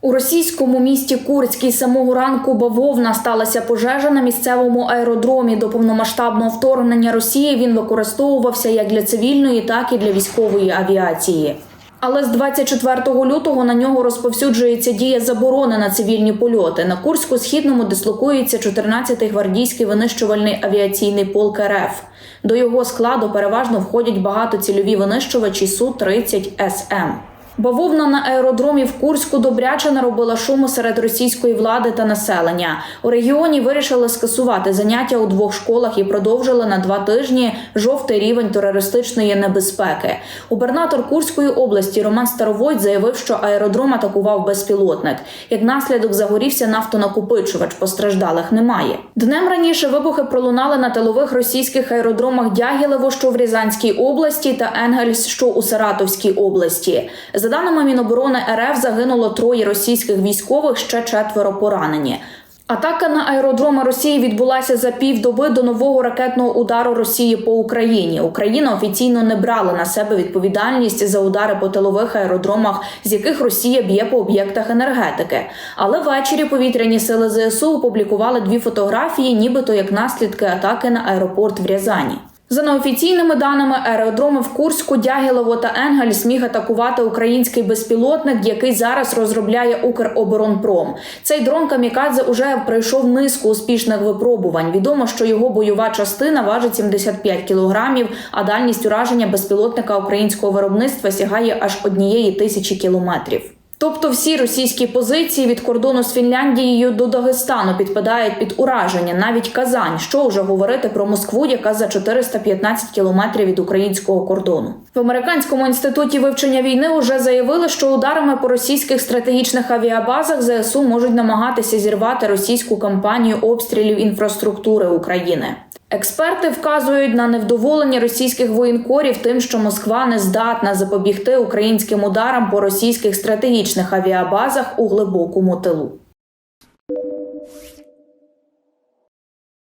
У російському місті Курській самого ранку бавовна сталася пожежа на місцевому аеродромі. До повномасштабного вторгнення Росії він використовувався як для цивільної, так і для військової авіації. Але з 24 лютого на нього розповсюджується дія заборони на цивільні польоти. На Курську-східному дислокується 14-й гвардійський винищувальний авіаційний полк РФ. До його складу переважно входять багатоцільові винищувачі Су-30 СМ. Бавовна на аеродромі в Курську добряче наробила шуму серед російської влади та населення. У регіоні вирішили скасувати заняття у двох школах і продовжили на два тижні жовтий рівень терористичної небезпеки. Губернатор Курської області Роман Старовойт заявив, що аеродром атакував безпілотник. Як наслідок загорівся нафтонакопичувач, постраждалих немає. Днем раніше вибухи пролунали на тилових російських аеродромах Дягілево, що в Рязанській області, та Енгельс, що у Саратовській області. За даними Міноборони РФ, загинуло троє російських військових, ще четверо поранені. Атака на аеродроми Росії відбулася за півдоби до нового ракетного удару Росії по Україні. Україна офіційно не брала на себе відповідальність за удари по тилових аеродромах, з яких Росія б'є по об'єктах енергетики. Але ввечері повітряні сили ЗСУ опублікували дві фотографії, нібито як наслідки атаки на аеропорт в Рязані. За неофіційними даними, аеродроми в Курську, Дягілево та Енгельс міг атакувати український безпілотник, який зараз розробляє Укроборонпром. Цей дрон Камікадзе уже пройшов низку успішних випробувань. Відомо, що його бойова частина важить 75 кілограмів, а дальність ураження безпілотника українського виробництва сягає аж однієї тисячі кілометрів. Тобто всі російські позиції від кордону з Фінляндією до Дагестану підпадають під ураження, навіть Казань. Що вже говорити про Москву, яка за 415 кілометрів від українського кордону. В американському інституті вивчення війни вже заявили, що ударами по російських стратегічних авіабазах ЗСУ можуть намагатися зірвати російську кампанію обстрілів інфраструктури України. Експерти вказують на невдоволення російських воєнкорів тим, що Москва не здатна запобігти українським ударам по російських стратегічних авіабазах у глибокому тилу.